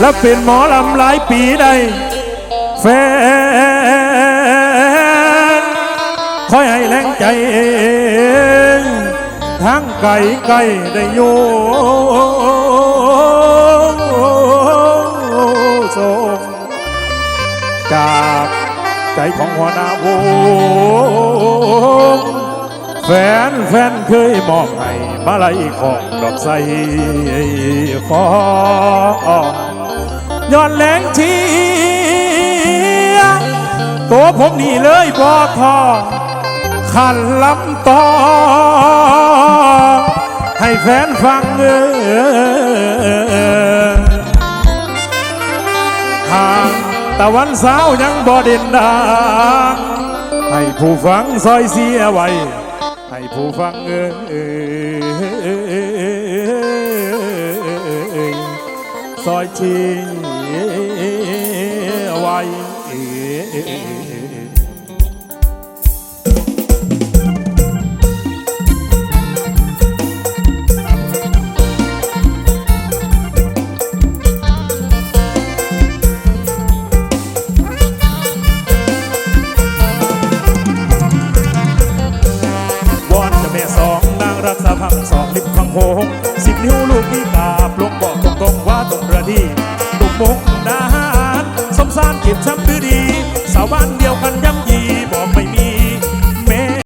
และเป็นหมอลำหลายปีได้แฟนคอยให้แรงใจเองทั้งไก่ไก่ได้โยส่งจากใจของหัวหน้าวงแฟนแฟนเคยมอบให้มาลัยของดอกใสขอ ย้อนแรงเชียตัวผมนี่เลยบอทอขันลำต่อ ให้แฟนฟังเออห่างตะวันสาวยังบ่เด่นดังให้ผู้ฟังซอยเสียไว้ให้ผู้ฟังเออซอยชี ไว้วอนเจะแม่สองนางรักษาพังสองลิบพังโพงสิบนิ้วลูกที่กาบลงบอกตรง